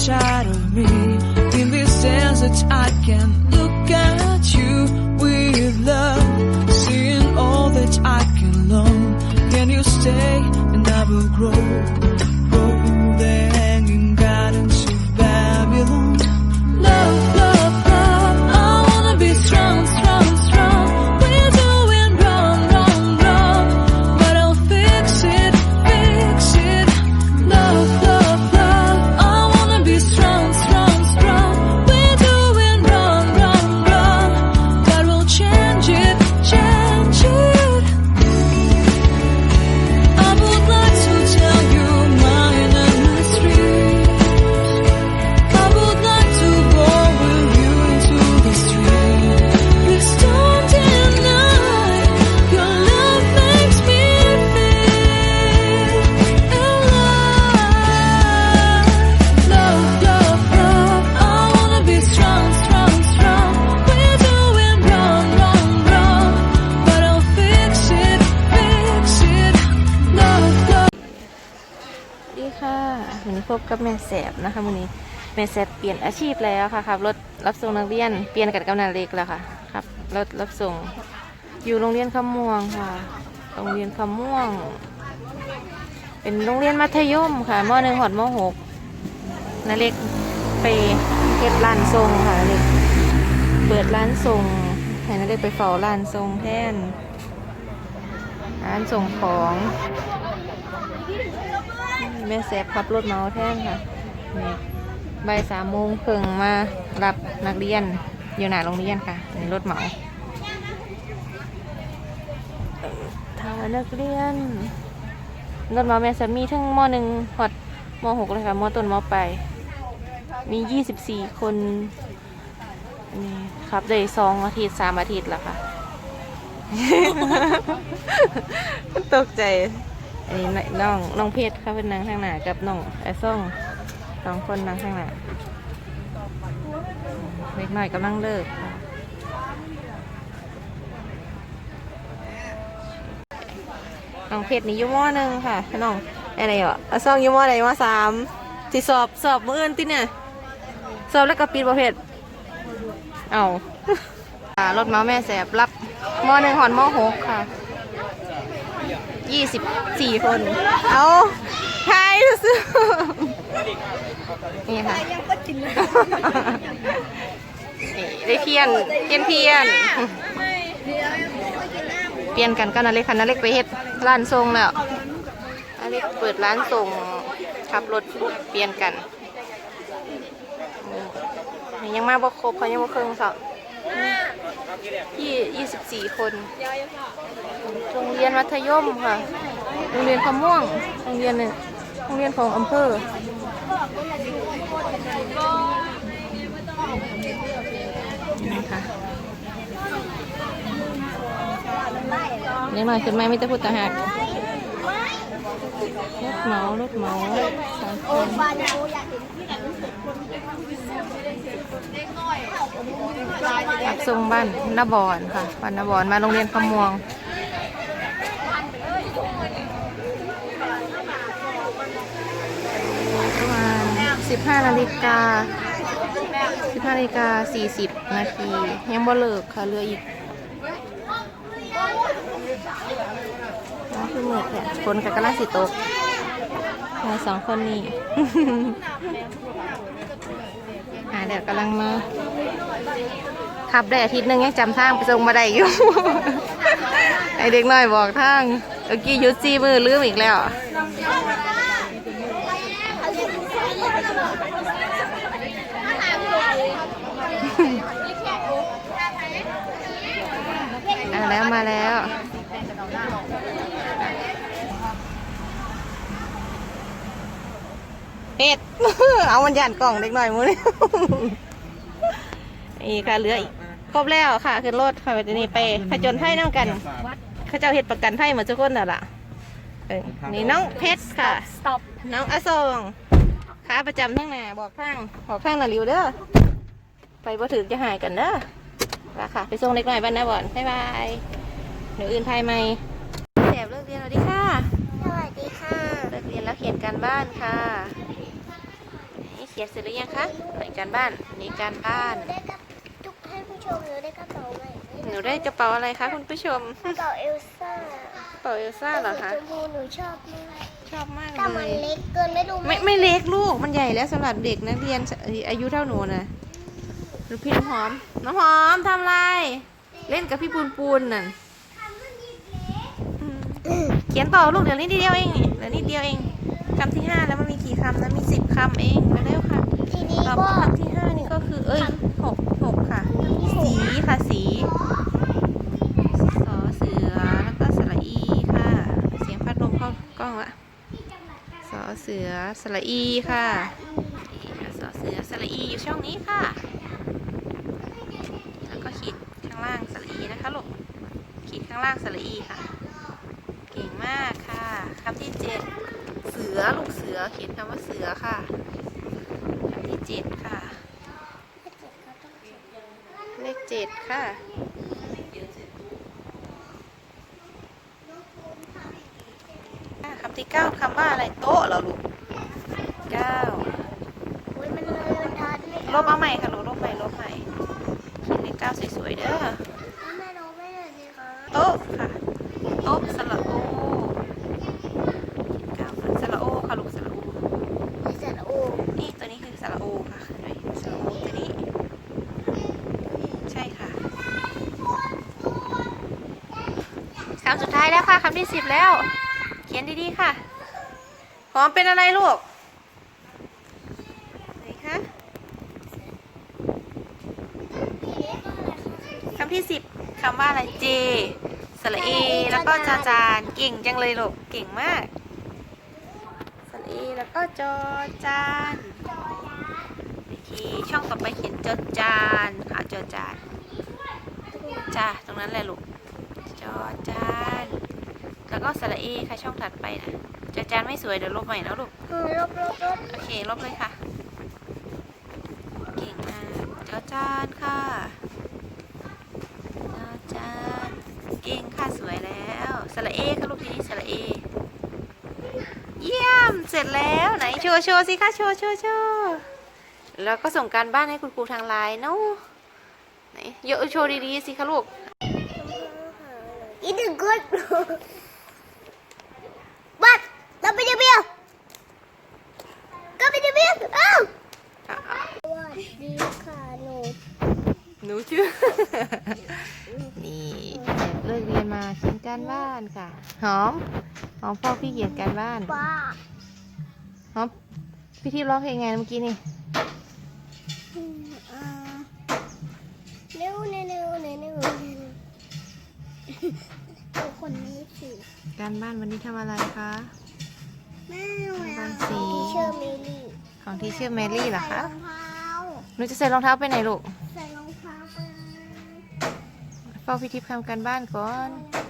inside of me. In this sense that I can look at you with love, seeing all that I can learn. Can you stay and I will grow? พบกับแม่แสบนะคะวันนี้แม่แสบเปลี่ยนอาชีพแล้วค่ะขับรถรับส่งนักเรียนเปลี่ยนกับกำนันเล็กแล้วค่ะครับรถรับส่งอยู่โรงเรียนคำม่วงค่ะ โรงเรียนคำม่วง เป็นโรงเรียนมัธยมค่ะมหนึ่งหอดมหกนาเล็กไปเก็บร้านทรงค่ะนาเล็กเปิดร้านทรงให้นาเล็กไปเฝ้าร้านทรงแทนร้านส่งของ แม่แซบขับรถเมาแท่งค่ะนี่บ่ายสามโมงครึ่งมารับนักเรียนอยู่หน้าโรงเรียนค่ะนี่รถเหมาทางนักเรียนรถเหมาแม่แซบมีทั้งมหนึ่งหอดมหกเลยค่ะมต้นมปลายมียี่สิบสี่คนนี่ครับได้สองอาทิตย์สามอาทิตย์แล้วค่ะ ตกใจ อันนี้น้องน้องเพชรเขาเป็นนางข้างหน้ากับน้องไอ้ซ่องสองคนนางข้างหน้าเล็กน้อยกำลังเลิกน้องเพชรนี่ยุ่มอหนึ่งค่ะน้องอะไรอะไอ้ซ่องยุ่มออะไหนมอสามที่สอบสอบมืออื่นที่เนี่ยสอบแล้วก็ปิดประเภทเอาอ่ารถเมาแม่แสบรับมอหนึ่งหอนมอหกค่ะ ยี่สิบสี่คน เอาใครซื้อนี่ค่ะนี่ได้เพียนเพียนเพียนเปลี่ยนกันก็นาเล็กค่ะนาเล็กไปเฮ็ดร้านทรงแล้วนาเล็กเปิดร้านทรงขับรถเปลี่ยนกันนี่ยังมาบ่ครบเขายังบ่เครื่องสอบยี่ยี่สิบสี่คน โรงเรียนมัธยมค่ะ โรงเรียนคำม่วง โรงเรียนเนี่ยโรงเรียนของอำเภอนี่ค่ะเล็กน้อยขึ้นไหมไม่ต้พูดต่างหากรถเมารถเมาสามคนรับส่งบ้านนาบอนค่ะบ้านนาบอนมาโรงเรียนคำม่วง ประมาณ 15นาฬิกา15นาฬิกา40นาทียังบ่เลิกค่ะเหลืออีกน้องคือมืดแหละฝนกับกระลาสิตกมาสองคนนี้ อ่าเดี๋ยวกำลังมา ขับได้อาทิตย์หนึงยังจำทางไปส่งมาได้อยู่ ไอเด็กน้อยบอกทางเมื่อกี้ยุดซีมือลืมอีกแล้ว มาแล้วมาแล้วเฮ็ด เอามันยันกล่องเด็กหน่อยมูนี่นี่ค่ะเหลืออีกครบแล้วค่ะขึ้นรถค่ะไปที่นี่ไปผจญภัยน้ำกัน เขาเจ้าเฮ็ดประกันภัยหมดทุกคนน่ะล่ะเออนี่น้องเพชรค่ะ stop น้องอโศงขา ประจำทั้งหน้าบอกทางบอกทางน่ะริวเด้อไปบ่ถึงจะหายกันเด้อละค่ะ ไปส่งเล็กน้อยบ้านนะบ่อนบ๊ายบายเดี๋ยวอื่นไทยไหมแสบเลิกเรียนสวัสดีค่ะสวัสดีค่ะเลิกเรียนแล้วเขียนการบ้านค่ะนี่เขียนขียนเสร็จหรือยังคะไหนการบ้านนี่การบ้านหนูได้กับทุกท่านผู้ชมหนูได้กระเป๋าใหม่หนูได้กระเป๋าอะไรคะคุณผู้ชมกระเป๋าเอลซ่ากระเป๋าเอลซ่าเหรอคะชมพูหนูชอบมาก ชอบมากแต่เลมันย เล็กเกินไม่รู้ไม่ไม่เล็กลูกมันใหญ่แล้วสำหรับเด็กนักเรียนอายุเท่าหนูนะหรือพี่น้ำหอม น้ำหอมทำอะไร เล่นกับพี่ปูนปูนน่ะอืมเขียนต่อลูกเดี๋ยวนิดเดียวเองนี่เดี๋ยวนิดเดียวเองคำที่ห้าแล้วมันมีกี่คำนะมีสิบคำเองเร็วๆค่ะทีนี้ต่อก็คำที่ห้านี่ก็คือ เอ้ยหกหกค่ะ สีค่ะสีสอเสือแล้วก็สระอีค่ะ เสียงพัดลมเข้ากล้องละสอเสระอีค่ะนี่ค่ะสอเสือสระอีอยู่ช่องนี้ค่ะ แล้วก็ขีดข้างล่างสระอีนะคะลูก ขีดข้างล่างสระอีค่ะ เก่งมากค่ะคำที่เจ็ดเสือลูกเสือเขียนคำว่าเสือค่ะคำที่เจ็ดค่ะ เลขเจ็ดค่ะอะคำที่เก้าคำว่าอะไรโต๊ะเหรอลูก เก้าโอ้ยมันเลยบรรทัดไม่ลบเอาใหม่ค่ะลูกลบใหม่ลบใหม่เขียนเลขเก้าสวยๆเด้อแม่ลบไม่หน่อยสิคะโต๊ะค่ะโต๊ะสระโอเก้าค่ะสระโอค่ะลูกสระโอไม่เสร็จโอ้นี่ตัวนี้คือสระโอค่ะเห็นไหมสระโอตัวนี้ ใช่ค่ะคำสุดท้ายแล้วค่ะคำที่สิบแล้ว เขียนดีๆค่ะหอมเป็นอะไรลูกไหนคะคำที่สิบ คำว่าอะไรเจสระเอ แล้วก็จาจานเก่งจังเลยลูกเก่งมากสระเอแล้วก็จอจานโอเคช่องต่อไปเขียนจอจานค่ะจอจานจ้าตรงนั้นแหละลูกจอจานแล้วก็สระเอค่ะช่องถัดไปนะจอจานไม่สวยเดี๋ยวลบใหม่นะลูกเออลบลบลบโอเคลบเลยค่ะ เก่งมากจอจานค่ะจอจาน เก่งค่ะ สวยแล้ว ส ระเอค่ะลูกทีนี้สระเอ เยี่ยมเสร็จแล้วไหนโชว์โชว์สิคะโชว์โชว์โชว์แล้วก็ส่งการบ้านให้คุณครูทางไลน์เนาะไหนโยโชว์ดีๆสิคะลูกอีหนึ่งคนบัดเราไปเดียวเบี้ยวก็ไปเดียวเบี้ยวอ้าวอะสวัสดีค่ะหนูหนูชื่อ นี่เลิกเรียนมาเขียน การบ้านค่ะ หอม หอมพ่อพี่เขียนการบ้าน ป้าหอม พี่ที่ร้องเพลงไงเมื่อกี้นี่อืมอ่าเร็วเร็วเร็วเร็วเร็วเร็วเอาคนนี้สิการบ้านวันนี้ทำอะไรคะ แม่บางสีทีเชอร์เมลี่ของที่ชื่อแมรี่เหรอคะ ใส่รองเท้าหนูจะใส่รองเท้าไปไหนลูกใส่รองเท้าไป เฝ้าพี่ทิพย์ทำการบ้านก่อนใ